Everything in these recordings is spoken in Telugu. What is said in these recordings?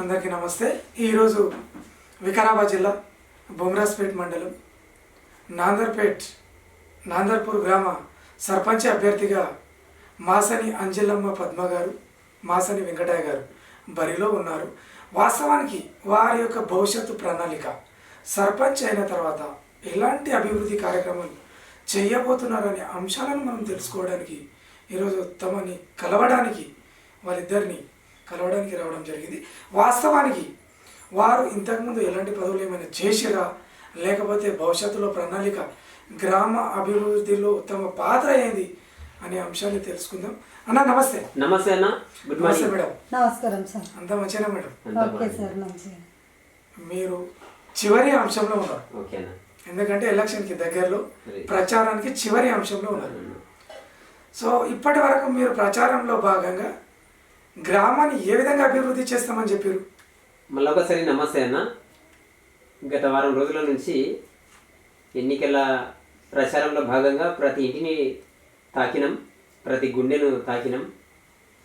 అందరికీ నమస్తే. ఈరోజు వికారాబాద్ జిల్లా బొమ్రాస్పేట్ మండలం నాందర్పేట్ నాందర్పూర్ గ్రామ సర్పంచ్ అభ్యర్థిగా మాసని అంజలమ్మ పద్మ గారు మాసని వెంకటయ్య గారు బరిలో ఉన్నారు. వాస్తవానికి వారి యొక్క భవిష్యత్తు ప్రణాళిక సర్పంచ్ అయిన తర్వాత ఎలాంటి అభివృద్ధి కార్యక్రమాలు చేయబోతున్నారనే అంశాలను మనం తెలుసుకోవడానికి ఈరోజు తమని కలవడానికి వాళ్ళిద్దరిని కలవడానికి రావడం జరిగింది. వాస్తవానికి వారు ఇంతకుముందు ఎలాంటి పదవులు ఏమైనా చేసిరా? లేకపోతే భవిష్యత్తులో ప్రణాళిక గ్రామ అభివృద్ధిలో తమ పాత్ర ఏంది? అనే అంశాన్ని తెలుసుకుందాం. అన్న నమస్తే. నమస్తే అన్న. గుడ్ నమస్తే మార్నింగ్ మేడం. నమస్కారం సార్. అంతా మంచిగా మేడం. ఓకే. సార్. మంచిగా మీరు చివరి అంశంలో ఉన్నారు. ఓకే అన్న. ఎందుకంటే ఎలక్షన్కి దగ్గరలో. ప్రచారానికి చివరి అంశంలో ఉన్నారు. సో ఇప్పటి వరకు మీరు ప్రచారంలో భాగంగా గ్రామాన్ని ఏ విధంగా అభివృద్ధి చేస్తామని చెప్పారు? మళ్ళీ ఒకసారి నమస్తే అన్న. గత వారం రోజుల నుంచి ఎన్నికల ప్రచారంలో భాగంగా ప్రతి ఇంటిని తాకినాం ప్రతి గుండెను తాకినాం.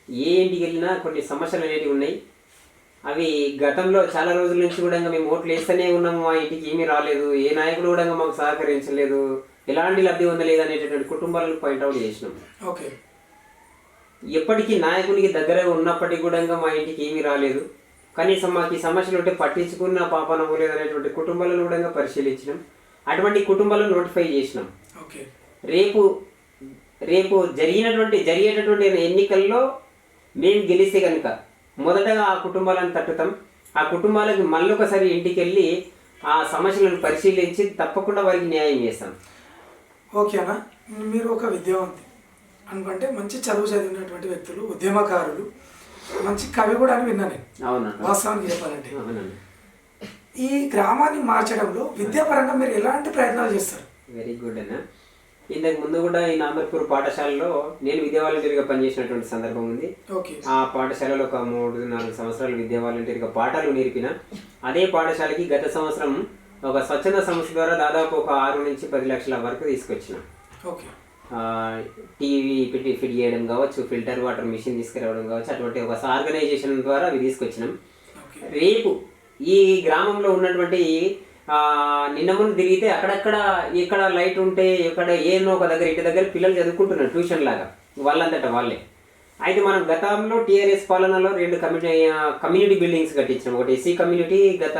ఏ ఇంటికి వెళ్ళినా కొన్ని సమస్యలు అనేవి ఉన్నాయి. అవి గతంలో చాలా రోజుల నుంచి కూడా మేము ఓట్లు వేస్తూనే ఉన్నాము. మా ఇంటికి ఏమీ రాలేదు. ఏ నాయకుడు కూడా మాకు సహకరించలేదు. ఎలాంటి లబ్ధి పొందలేదు అనేటటువంటి కుటుంబాలను పాయింట్అవుట్ చేసినాం. ఓకే ఎప్పటికీ నాయకునికి దగ్గర ఉన్నప్పటికీ కూడా మా ఇంటికి ఏమీ రాలేదు. కనీసం మాకు ఈ సమస్యలు ఉంటే పట్టించుకున్న పాపన పోలేదు అనేటువంటి కుటుంబాలను కూడా పరిశీలించినాం. అటువంటి కుటుంబాలను నోటిఫై చేసినాం. ఓకే. రేపు రేపు జరిగినటువంటి జరిగేటటువంటి ఎన్నికల్లో మేము గెలిస్తే కనుక మొదటగా ఆ కుటుంబాలను తట్టుతాం. ఆ కుటుంబాలకు మళ్ళొకసారి ఇంటికి వెళ్ళి ఆ సమస్యలను పరిశీలించి తప్పకుండా వారికి న్యాయం చేస్తాం. ఓకే అన్న. మీరు ఒక విద్యావంతి అనుకుంటే మంచి చదువు చదివినటువంటి వ్యక్తులు ఉద్యమకారులు మంచి కవి కూడా అని విన్నా నేను. అవునా? వాస్తవానికి చెప్పాలంటే. ఈ గ్రామాన్ని మార్చడంలో విద్యాపరంగా మీరు ఎలాంటి ప్రయత్నాలు చేస్తారు? వెరీ గుడ్ అన్న. ఇంతకు ముందు కూడా ఈ నాంబర్పూర్ పాఠశాలలో నేను విద్యా వాలంటీర్గా పనిచేసినటువంటి సందర్భం ఉంది. ఓకే. ఆ పాఠశాలలో ఒక మూడు నాలుగు సంవత్సరాలు విద్యా వాలంటీర్గా పాఠాలు నేర్పిన. అదే పాఠశాలకి గత సంవత్సరం ఒక స్వచ్ఛంద సంస్థ ద్వారా దాదాపు ఒక ఆరు నుంచి పది లక్షల వరకు తీసుకొచ్చిన. ఓకే. టీవీ ఫిట్ ఫిట్ చేయడం కావచ్చు ఫిల్టర్ వాటర్ మిషన్ తీసుకురావడం కావచ్చు అటువంటి ఒక ఆర్గనైజేషన్ ద్వారా అవి తీసుకొచ్చినాం. రేపు ఈ గ్రామంలో ఉన్నటువంటి ఆ, నిన్న ముందు తిరిగితే అక్కడక్కడ ఎక్కడ లైట్ ఉంటే ఎక్కడ ఏనో ఒక దగ్గర ఇంటి దగ్గర పిల్లలు చదువుకుంటున్నారు ట్యూషన్ లాగా వాళ్ళంతట వాళ్ళే. అయితే మనం గతంలో టీఆర్ఎస్ పాలనలో రెండు కమ్యూనిటీ కమ్యూనిటీ బిల్డింగ్స్ కట్టించినాం. ఒకటి ఎస్సీ కమ్యూనిటీ గత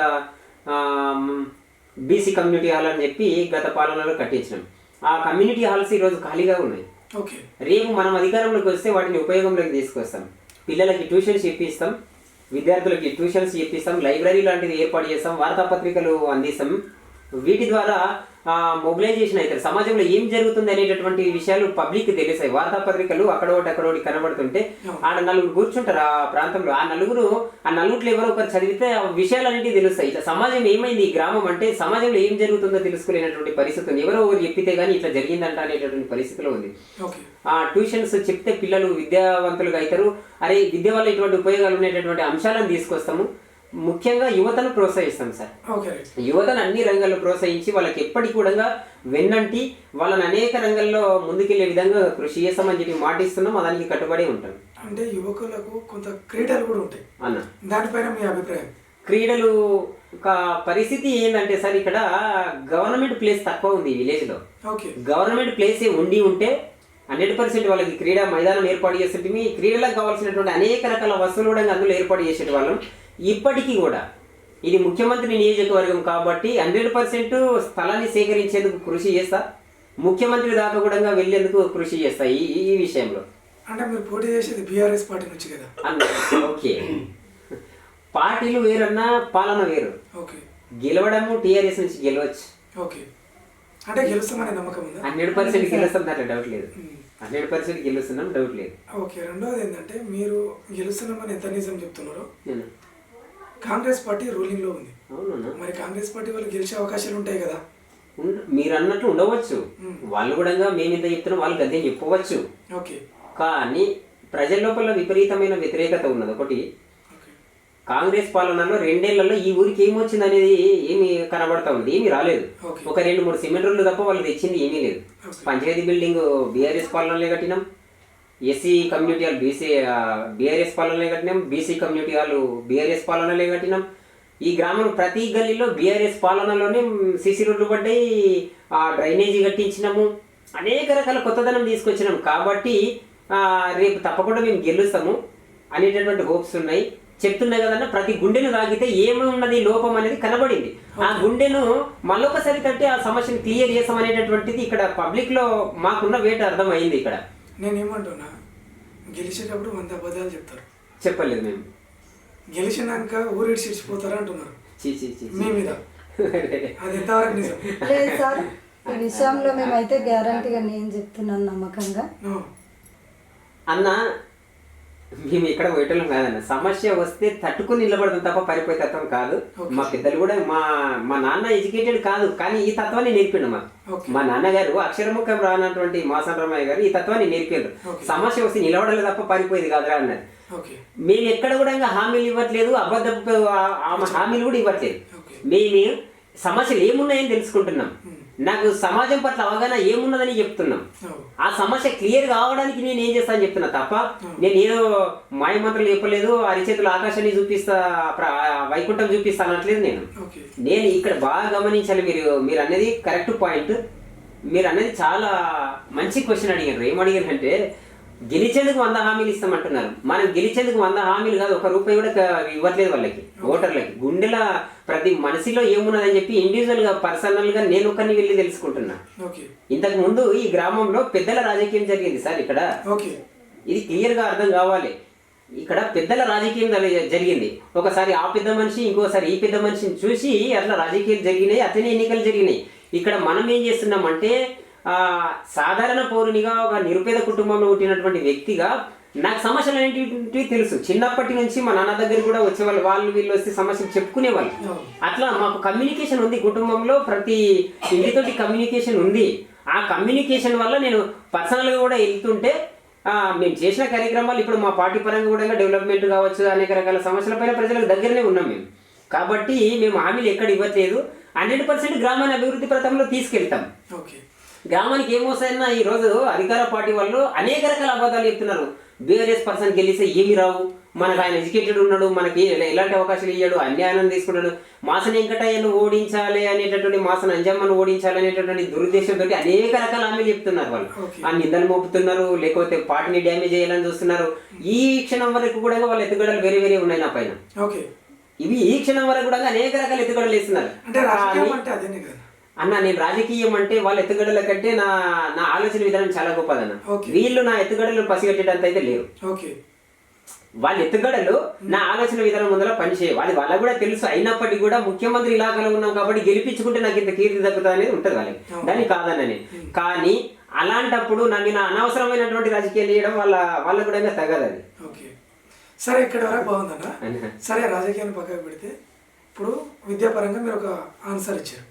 బీసీ కమ్యూనిటీ హాల్ అని చెప్పి గత పాలనలో కట్టించినాం. ఆ కమ్యూనిటీ హాల్స్ ఈరోజు ఖాళీగా ఉన్నాయి. ఓకే. రేపు మనం అధికారంలోకి వస్తే వాటిని ఉపయోగంలోకి తీసుకొస్తాం. పిల్లలకి ట్యూషన్స్ ఇప్పిస్తాం విద్యార్థులకి ట్యూషన్స్ ఇప్పిస్తాం లైబ్రరీ లాంటిది ఏర్పాటు చేస్తాం వార్తాపత్రికలు అందిస్తాం. వీటి ద్వారా మొబిలైజేషన్ అవుతారు సమాజంలో ఏం జరుగుతుంది అనేటటువంటి విషయాలు పబ్లిక్ తెలిసాయి వార్తాపత్రికలు అక్కడోటి అక్కడోటి కనబడుతుంటే ఆడ నలుగురు కూర్చుంటారు ఆ ప్రాంతంలో. ఆ నలుగురు ఆ నలుగురిలో ఎవరో ఒకరు చదివితే ఆ విషయాలన్నిటి తెలుస్తాయి. ఇట్లా సమాజం ఏమైంది? ఈ గ్రామం అంటే సమాజంలో ఏం జరుగుతుందో తెలుసుకోలేనటువంటి పరిస్థితి ఉంది. ఎవరో ఒకరు చెప్పితే కానీ ఇట్లా జరిగిందంట అనేటటువంటి పరిస్థితిలో ఉంది. ఆ ట్యూషన్స్ చెప్తే పిల్లలు విద్యావంతులుగా అవుతారు. అరే విద్య వల్ల ఇటువంటి ఉపయోగాలు ఉండేటటువంటి అంశాలను తీసుకొస్తాము. ముఖ్యంగా యువతను ప్రోత్సహిస్తాం సార్. యువతను అన్ని రంగాల్లో ప్రోత్సహించి వాళ్ళకి ఎప్పటికి కూడా వెన్నంటి వాళ్ళని అనేక రంగాల్లో ముందుకెళ్ళే విధంగా కృషి చేస్తామని చెప్పి మాటిస్తున్నాం దానికి కట్టుబడి ఉంటాం. అంటే యువకులకు కొంత క్రీడలు కూడా ఉంటాయి. అన్న. దానిపైన మీ అభిప్రాయం? క్రీడలు ఒక పరిస్థితి ఏంటంటే సార్ ఇక్కడ గవర్నమెంట్ ప్లేస్ తక్కువ ఉంది విలేజ్లో ఓకే. గవర్నమెంట్ ప్లేస్ ఉండి ఉంటే హండ్రెడ్ పర్సెంట్ వాళ్ళకి క్రీడా మైదానం ఏర్పాటు చేస్తుంటే ఈ క్రీడలకు కావాల్సినటువంటి అనేక రకాల వస్తువులు కూడా అందులో ఏర్పాటు చేసే వాళ్ళం. ఇప్పటికీ కూడా. ఇది ముఖ్యమంత్రి నియోజకవర్గం కాబట్టి హండ్రెడ్ పర్సెంట్ స్థలాన్ని సేకరించేందుకు కృషి చేస్తా. ముఖ్యమంత్రి దాకా కూడా వెళ్ళేందుకు కృషి చేస్తా ఈ ఈ విషయంలో. అంటే మీరు పోటీ చేసేది బీఆర్ఎస్ పార్టీ నుంచి కదా? ఓకే. పార్టీలు వేరన్నా పాలన వేరు. ఓకే. గెలవడము టీఆర్ఎస్ నుంచి గెలవచ్చు. ఓకే. అంటే గెలుస్తామనే నమ్మకం ఉందా? హండ్రెడ్ పర్సెంట్ గెలుస్తాం దాంట్లో డౌట్ లేదు. హండ్రెడ్ పర్సెంట్ గెలుస్తున్నాం డౌట్ లేదు. ఓకే. రెండోది ఏంటంటే మీరు గెలుస్తున్నామని ఎంత నిజం చెప్తున్నారో? నేను కాంగ్రెస్ పార్టీ రూలింగ్లో ఉంది. అవునన్నా. మరి కాంగ్రెస్ పార్టీ వాళ్ళు గెలిచే అవకాశాలు ఉంటాయి కదా. మీరు అన్నట్లు ఉండవచ్చు. వాళ్ళు కూడా మేము ఇంత చెప్తున్నాం వాళ్ళు గదే చెప్పవచ్చు ఓకే. కానీ ప్రజల లోపల విపరీతమైన వ్యతిరేకత ఉన్నది ఒకటి. కాంగ్రెస్ పాలనలో రెండేళ్ళలో ఈ ఊరికి ఏమొచ్చింది అనేది ఏమి కనబడతా ఉంది ఏమీ రాలేదు. ఒక రెండు మూడు సిమెంట్ రోడ్లు తప్ప వాళ్ళు తెచ్చింది ఏమీ లేదు. పంచాయతీ బిల్డింగ్ బీఆర్ఎస్ పాలనలో కట్టినాం. ఎస్సీ కమ్యూనిటీ వాళ్ళు బీసీ బీఆర్ఎస్ పాలనలే కట్టినాం బీసీ కమ్యూనిటీ వాళ్ళు బీఆర్ఎస్ పాలనలే కట్టినాం. ఈ గ్రామం ప్రతి గల్లీలో బీఆర్ఎస్ పాలనలోనే సిసి రోడ్లు పడ్డాయి ఆ డ్రైనేజీ కట్టించినాము. అనేక రకాల కొత్తదనం తీసుకొచ్చినాం. కాబట్టి రేపు తప్పకుండా మేము గెలుస్తాము అనేటటువంటి హోప్స్ ఉన్నాయి. చెప్తున్నా కదన్నా ప్రతి గుండెను తాగితే ఏమి ఉన్నది లోపం అనేది కనబడింది. ఆ గుండెను మళ్ళొకసారి తట్టి ఆ సమస్యను క్లియర్ చేసాం అనేటటువంటిది ఇక్కడ పబ్లిక్లో మాకున్న వేట అర్థమైంది ఇక్కడ. నేనేమంటున్నా గెలిచేటప్పుడు వంద అబద్ధాలు చెప్తారు. చెప్పలేదు మేము. గెలిచినాక ఊరిడి చచ్చిపోతారు అంటున్నారు. చీ చీ చీ మీ మీద. అది ఎంతవరకు నిజం? లేదు సార్ ఈ విషయంలో మేమైతే గ్యారంటీగా నేను చెప్తున్నాను నమ్మకంగా. అన్న మేము ఇక్కడ పోయేటోళ్ళం కాదన్న. సమస్య వస్తే తట్టుకుని నిలబడతాం తప్ప పరిపోయే తత్వం కాదు. మా పెద్దలు కూడా మా మా నాన్న ఎడ్యుకేటెడ్ కాదు కానీ ఈ తత్వాన్ని నేర్పిండు మా. మా నాన్నగారు అక్షరముఖం రానటువంటి మాసన్ రమయ్య గారు ఈ తత్వాన్ని నేర్పిండు. సమస్య వస్తే నిలబడలేదు తప్ప పరిపోయేది కాదురా అన్నారు. మేము ఎక్కడ కూడా ఇంకా హామీలు ఇవ్వట్లేదు అబద్ధ హామీలు కూడా ఇవ్వట్లేదు. మేము సమస్యలు ఏమున్నాయని తెలుసుకుంటున్నాం. నాకు సమాజం పట్ల అవగాహన ఏమున్నదని చెప్తున్నాం. ఆ సమస్య క్లియర్ కావడానికి నేను ఏం చేస్తాను చెప్తున్నా తప్ప నేను ఏదో మాయమంత్రాలు చెప్పలేదు అరిచేతులు ఆకాశాన్ని చూపిస్తా వైకుంఠం చూపిస్తా అనట్లేదు నేను. నేను ఇక్కడ బాగా గమనించాలి మీరు మీరు అనేది కరెక్ట్ పాయింట్. మీరు అనేది చాలా మంచి క్వశ్చన్ అడిగారు. ఏం అడిగారు అంటే గెలిచేందుకు వంద హామీలు ఇస్తామంటున్నారు. మనం గెలిచేందుకు వంద హామీలు కాదు ఒక రూపాయి కూడా ఇవ్వట్లేదు వాళ్ళకి ఓటర్లకి. గుండెల ప్రతి మనిషిలో ఏమున్నదని చెప్పి ఇండివిజువల్గా పర్సనల్గా నేను ఒకరిని వెళ్ళి తెలుసుకుంటున్నా. ఇంతకు ముందు ఈ గ్రామంలో పెద్దల రాజకీయం జరిగింది సార్ ఇక్కడ. ఓకే. ఇది క్లియర్గా అర్థం కావాలి. ఇక్కడ పెద్దల రాజకీయం జరి- జరిగింది. ఒకసారి ఆ పెద్ద మనిషి ఇంకోసారి ఈ పెద్ద మనిషిని చూసి అట్లా రాజకీయాలు జరిగినాయి అతని ఎన్నికలు జరిగినాయి. ఇక్కడ మనం ఏం చేస్తున్నామంటే ఆ సాధారణ పౌరునిగా ఒక నిరుపేద కుటుంబంలో పుట్టినటువంటి వ్యక్తిగా నాకు సమస్యలు ఏంటి తెలుసు. చిన్నప్పటి నుంచి మా నాన్న దగ్గర కూడా వచ్చేవాళ్ళు వాళ్ళు వీళ్ళు వస్తే సమస్యలు చెప్పుకునేవాళ్ళు. అట్లా మాకు కమ్యూనికేషన్ ఉంది కుటుంబంలో ప్రతి ఇంటితోటి కమ్యూనికేషన్ ఉంది. ఆ కమ్యూనికేషన్ వల్ల నేను పర్సనల్గా కూడా వెళ్తుంటే ఆ, మేము చేసిన కార్యక్రమాలు ఇప్పుడు మా పార్టీ పరంగా కూడా డెవలప్మెంట్ కావచ్చు అనేక రకాల సమస్యలపైన ప్రజలకు దగ్గరనే ఉన్నాం మేము. కాబట్టి మేము హామీలు ఎక్కడ ఇవ్వట్లేదు. హండ్రెడ్ పర్సెంట్ గ్రామాన్ని అభివృద్ధి పథంలో తీసుకెళ్తాం. ఓకే. గ్రామానికి ఏమొస్తాయన్నా ఈ రోజు అధికార పార్టీ వాళ్ళు అనేక రకాల అబద్ధాలు చెప్తున్నారు. బీఆర్ఎస్ పర్సన్ గెలిస్తే ఏమి రావు. మనకు ఆయన ఎడ్యుకేటెడ్ ఉన్నాడు. మనకి ఎల- ఎలాంటి అవకాశాలు ఇయ్యాడు. అన్యాయం తీసుకున్నాడు. మాసన వెంకటయ్యను ఓడించాలి అనేటటువంటి మాసన అంజమ్మను ఓడించాలి అనేటటువంటి దురుద్దేశంతో అనేక రకాల హామీలు చెప్తున్నారు వాళ్ళు. ఆ నిందలు మోపుతున్నారు. లేకపోతే పార్టీని డ్యామేజ్ చేయాలని చూస్తున్నారు. ఈ క్షణం వరకు కూడా వాళ్ళ ఎత్తుగడలు వేరే వేరే ఉన్నాయి నా పైన. ఇవి ఈ క్షణం వరకు కూడా అనేక రకాల ఎత్తుగడలు వేస్తున్నారు. అన్న నేను రాజకీయం అంటే వాళ్ళ ఎత్తుగడల కంటే నా నా ఆలోచన విధానం చాలా గొప్పదన్న. వీళ్ళు నా ఎత్తుగడలు పసిగట్టేటంత అయితే లేరు. ఓకే. వాళ్ళ ఎత్తుగడలు నా ఆలోచన విధానం ముందర పనిచేయ వాళ్ళు వాళ్ళకు కూడా తెలుసు. అయినప్పటికీ కూడా ముఖ్యమంత్రి ఇలాగలో ఉన్నాం కాబట్టి గెలిపించుకుంటే నాకు ఇంత కీర్తి దక్కుతుంది అనేది ఉంటుంది వాళ్ళకి. దాన్ని కాదన్నని కానీ అలాంటప్పుడు నా మీద అనవసరమైనటువంటి రాజకీయాలు చేయడం వాళ్ళ వాళ్ళ కూడా తగదు అది. ఓకే. సరే ఇక్కడ వరకు బాగుందన్న. సరే రాజకీయాన్ని పక్కకు పెడితే ఇప్పుడు విద్యాపరంగా మీరు ఒక ఆన్సర్ ఇచ్చారు.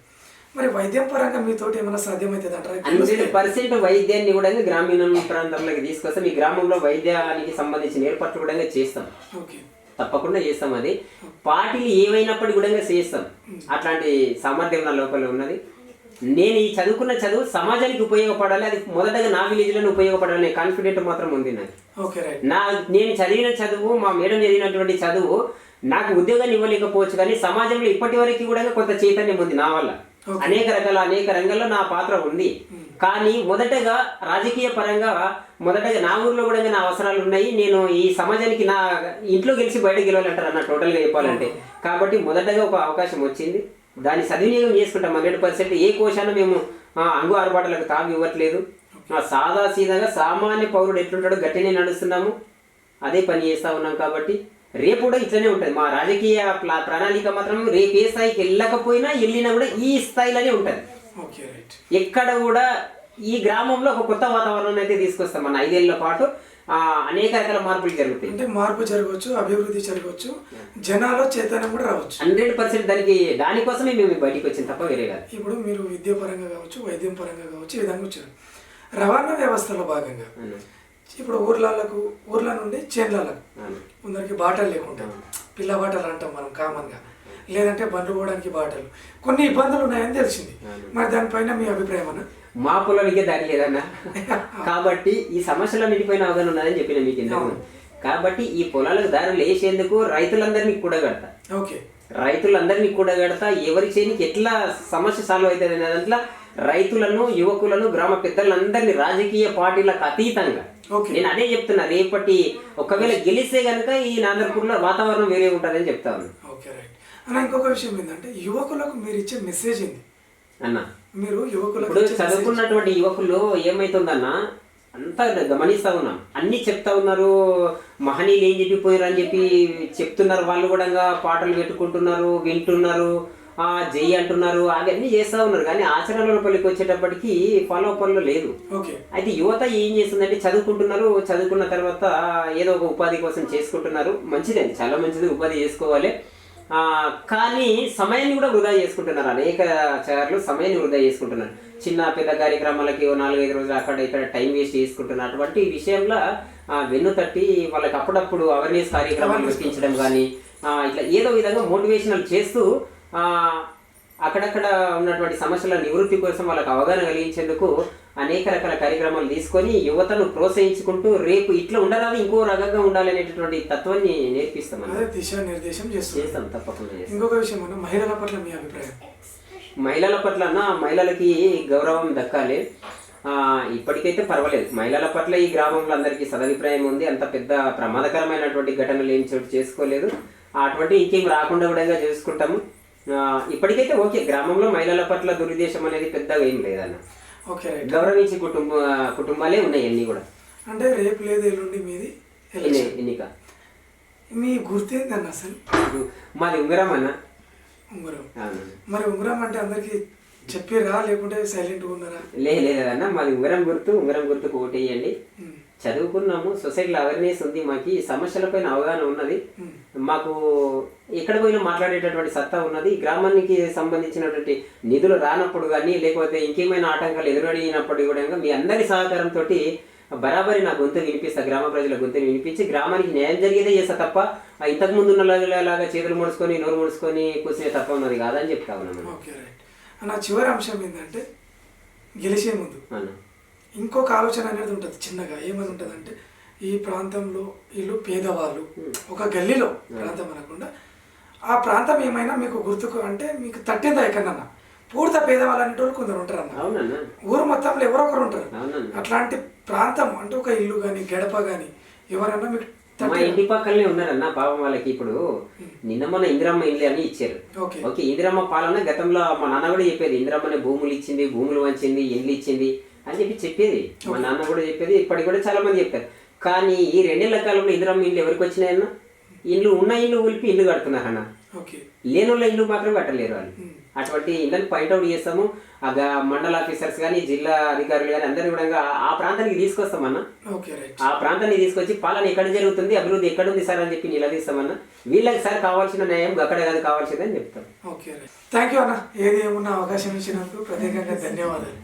మరి వైద్యం పరంగా మీతోటి ఏమైనా సాధ్యమవుతుంది అంటారా? హండ్రెడ్ పర్సెంట్ వైద్యాన్ని కూడా గ్రామీణ ప్రాంతాల్లోకి తీసుకొస్తాం. ఈ గ్రామంలో వైద్యానికి సంబంధించిన ఏర్పాట్లు కూడా చేస్తాం. ఓకే. తప్పకుండా చేస్తాం అది. పార్టీలు ఏమైనప్పటికీ కూడా చేస్తాం. అట్లాంటి సామర్థ్యం నా లోపల ఉన్నది. నేను ఈ చదువుకున్న చదువు సమాజానికి ఉపయోగపడాలి. అది మొదటగా నా విలేజ్లోనే ఉపయోగపడాలి కాన్ఫిడెంట్ మాత్రం ఉంది నాకు. నా నేను చదివిన చదువు మా మేడం చదివినటువంటి చదువు నాకు ఉద్యోగాన్ని ఇవ్వలేకపోవచ్చు కానీ సమాజంలో ఇప్పటి వరకు కూడా కొంత చైతన్యం ఉంది నా వల్ల. అనేక రకాల అనేక రంగాల్లో నా పాత్ర ఉంది. కానీ మొదటగా రాజకీయ పరంగా మొదటగా నా ఊర్లో కూడా నా అవసరాలు ఉన్నాయి. నేను ఈ సమాజానికి నా ఇంట్లో గెలిచి బయట గెలవాలంటారు అన్న టోటల్గా చెప్పాలంటే. కాబట్టి మొదటగా ఒక అవకాశం వచ్చింది. దాన్ని సద్వినియోగం చేసుకుంటాం. హండ్రెడ్ పర్సెంట్ ఏ కోశాన మేము అంగు ఆరుబాటలకు తాగు ఇవ్వట్లేదు. సాదా సీదాగా సామాన్య పౌరుడు ఎట్లుంటాడో గట్టినే నడుస్తున్నాము. అదే పని చేస్తా ఉన్నాం కాబట్టి. రేపు కూడా ఇట్లనే ఉంటుంది. మా రాజకీయ ప్రణాళిక మాత్రం రేపు ఏ స్థాయికి వెళ్ళకపోయినా వెళ్ళినా కూడా ఈ స్థాయిలోనే ఉంటుంది. ఎక్కడ కూడా ఈ గ్రామంలో ఒక కొత్త వాతావరణం అయితే తీసుకొస్తాం మన ఐదేళ్ళ పాటు. ఆ, అనేక రకాల మార్పులు జరుగుతాయి. అంటే మార్పు జరగవచ్చు అభివృద్ధి జరగవచ్చు జనాల్లో చైతన్యం కూడా రావచ్చు. హండ్రెడ్ పర్సెంట్ దానికి దానికోసమే మేము బయటికి వచ్చిన తప్ప వేరే కాదు. ఇప్పుడు మీరు విద్య పరంగా కావచ్చు వైద్యం పరంగా కావచ్చు ఈ విధంగా వచ్చారు. రవాణా వ్యవస్థలో భాగంగా. ఇప్పుడు ఊర్లలకు ఊర్ల నుండి చేన్లకు. కొందరికి బాటలు లేకుంటాయి. పిల్ల బాటలు అంటాం మనం కామన్గా. లేదంటే బండ్లు పోవడానికి బాటలు. కొన్ని ఇబ్బందులు ఉన్నాయని తెలిసింది. మరి దానిపైన మీ అభిప్రాయం అన్న? మా పొలానికే దారి లేదన్న. కాబట్టి ఈ సమస్యలన్నిటిపైన అవగాహన ఉన్నదని చెప్పిన మీకు. కాబట్టి ఈ పొలాలకు దారులు వేసేందుకు రైతులందరినీ కూడగడతా ఓకే. రైతులందరినీ కూడగడతా ఎవరి చేయనికి ఎట్లా సమస్య సాల్వ్ అవుతుంది అనే దాంట్లో రైతులను యువకులను గ్రామ పెద్దలందరినీ రాజకీయ పార్టీలకు అతీతంగా. నేను అదే చెప్తున్నా రేపటి ఒకవేళ గెలిస్తే గనుక ఈ నాగర్పూర్లో వాతావరణం వేరే ఉంటుందని చెప్తా ఉన్నాను ఓకే రైట్. అన్న ఇంకొక విషయం ఏంటంటే యువకులకు మీరు ఇచ్చే మెసేజ్ ఏంది? అన్న మీరు యువకులకు ఇప్పుడు ఇచ్చే message- చదువుకున్నటువంటి యువకులు ఏమైతుందన్న అంతా గమనిస్తా ఉన్నాం అన్ని చెప్తా ఉన్నారు మహనీయులు ఏం చెప్పిపోయారు అని చెప్పి చెప్తున్నారు వాళ్ళు కూడా పాటలు పెట్టుకుంటున్నారు వింటున్నారు ఆ జై అంటున్నారు అవన్నీ చేస్తా ఉన్నారు. కానీ ఆచరణలో పల్లికి వచ్చేటప్పటికి ఫాలో పనులు లేదు. అయితే యువత ఏం చేస్తుందంటే చదువుకుంటున్నారు చదువుకున్న తర్వాత ఏదో ఒక ఉపాధి కోసం చేసుకుంటున్నారు. మంచిదే చాలా మంచిది ఉపాధి చేసుకోవాలి. ఆ, కానీ సమయాన్ని కూడా వృధా చేసుకుంటున్నారు. అనేక చార్లు సమయాన్ని వృధా చేసుకుంటున్నారు. చిన్న పెద్ద కార్యక్రమాలకి నాలుగైదు రోజులు అక్కడ ఇక్కడ టైం వేస్ట్ చేసుకుంటున్నారు. అటువంటి విషయంలో ఆ, వెన్ను తట్టి వాళ్ళకి అప్పుడప్పుడు అవేర్నెస్ కార్యక్రమాలు పెట్టించడం కానీ ఇట్లా ఏదో విధంగా మోటివేషనల్ చేస్తూ అక్కడక్కడ ఉన్నటువంటి సమస్యల నివృత్తి కోసం వాళ్ళకి అవగాహన కలిగించేందుకు అనేక రకాల కార్యక్రమాలు తీసుకొని యువతను ప్రోత్సహించుకుంటూ రేపు ఇట్లా ఉండరాదు ఇంకో రకంగా ఉండాలి అనేటటువంటి తత్వాన్ని నేర్పిస్తాం అదే అన్నమాట. దిశా నిర్దేశం చేస్తుంది చేస్తాం. తప్పకుండా ఇంకొక విషయం మహిళల పట్ల మీ అభిప్రాయం? మహిళల పట్ల మహిళలకి గౌరవం దక్కాలి. ఇప్పటికైతే పర్వాలేదు. మహిళల పట్ల ఈ గ్రామంలో అందరికీ సదభిప్రాయం ఉంది. అంత పెద్ద ప్రమాదకరమైనటువంటి ఘటనలు ఏం చోటు చేసుకోలేదు. అటువంటి ఇంకేం రాకుండా కూడా చేసుకుంటాము. ఇప్పటికైతే ఓకే గ్రామంలో మహిళల పట్ల దురుద్దేశం అనేది పెద్దగా ఏం లేదన్న. ఓకే గౌరవించే కుటుంబ కుటుంబాలే ఉన్నాయి అన్ని కూడా. అంటే రేపు లేదు ఎల్లుండి మీది ఎన్నిక? మీ గుర్తేందన్న అసలు? మాది ఉంగరం అన్న. ఉంగరం. మరి ఉంగరం అంటే అందరికి చెప్పిరా లేకుంటే సైలెంట్గా ఉన్నారా? లే లేదన్న మాది ఉంగరం గుర్తు ఉంగరం గుర్తుకు ఓటేయండి. ఉమ్, చదువుకున్నాము సొసైటీలో అవేర్నెస్ ఉంది మాకు ఈ సమస్యలపైన అవగాహన ఉన్నది. ఉమ్. మాకు ఎక్కడ పోయినా మాట్లాడేటటువంటి సత్తా ఉన్నది. గ్రామానికి సంబంధించినటువంటి నిధులు రానప్పుడు కానీ లేకపోతే ఇంకేమైనా ఆటంకాలు ఎదురడిగినప్పుడు కూడా మీ అందరి సహకారంతో బరాబరి నా గొంతు వినిపిస్తా గ్రామ ప్రజల గొంతు వినిపించి గ్రామానికి న్యాయం జరిగేదే చేస్తా తప్ప ఆ ఇంతకు ముందు ఉన్న లాగా చేతులు ముడుచుకొని నోరు ముడుచుకొని కూర్చునే తప్ప ఉన్నది కాదని చెప్తా ఉన్నాను ఓకే రైట్. అన్న చివరి అంశం ఏంటంటే గెలిచే ముందు. ఇంకొక ఆలోచన అనేది ఉంటుంది చిన్నగా. ఏమని ఉంటుంది అంటే ఈ ప్రాంతంలో వీళ్ళు పేదవాళ్ళు. ఒక గల్లీలో ప్రాంతం అనకుండా ఆ ప్రాంతం ఏమైనా మీకు గుర్తుకు అంటే మీకు తట్టిందా ఎక్కడన్నా? పూర్త పేదవాళ్ళు అనేటోళ్ళు కొందరు ఉంటారన్న. అవునన్నా. ఊరు మొత్తంలో ఎవరో ఒకరు ఉంటారు. అట్లాంటి ప్రాంతం అంటే ఒక ఇల్లు కానీ గడప కానీ ఎవరన్నా మీకు మా ఇంటి పక్కనే ఉన్నారన్న పాపం వాళ్ళకి ఇప్పుడు. నిన్న మన ఇందిరమ్మ ఇండ్లు అని ఇచ్చారు. ఓకే. ఓకే ఇందిరమ్మ పాలన గతంలో మా నాన్న కూడా చెప్పేది ఇందిరమ్మనే భూములు ఇచ్చింది భూములు వంచింది ఇండ్లు ఇచ్చింది. అని చెప్పి చెప్పేది. మా నాన్న కూడా చెప్పేది ఇప్పటికి కూడా చాలా మంది చెప్తారు. కానీ ఈ రెండేళ్ళ కాలంలో ఇందిరమ్మ ఇండ్లు ఎవరికి వచ్చినాయన్న ఇండ్లు ఉన్న ఇల్లు ఊలిపి ఇల్లు కడుతున్నారన్న ఓకే. లేని వాళ్ళ ఇల్లు మాత్రం కట్టలేరు వాళ్ళు. అటువంటి ఇళ్ళని పాయింట్అవుట్ చేస్తాము. మండల ఆఫీసర్స్ కానీ జిల్లా అధికారులు కానీ అందరినీ కూడా ఆ- ప్రాంతానికి తీసుకొస్తామన్నా ఆ ప్రాంతాన్ని తీసుకొచ్చి పాలన ఎక్కడ జరుగుతుంది అభివృద్ధి ఎక్కడ ఉంది సార్ అని చెప్పి నిలదీస్తామన్నా వీళ్ళకి సార్ కావాల్సిన న్యాయం అక్కడ కాదు కావాల్సిందని చెప్తాం. థ్యాంక్ యూ అన్న. ఏది ఏమున్నా అవకాశం ఇచ్చినందుకు ప్రత్యేకంగా ధన్యవాదాలు.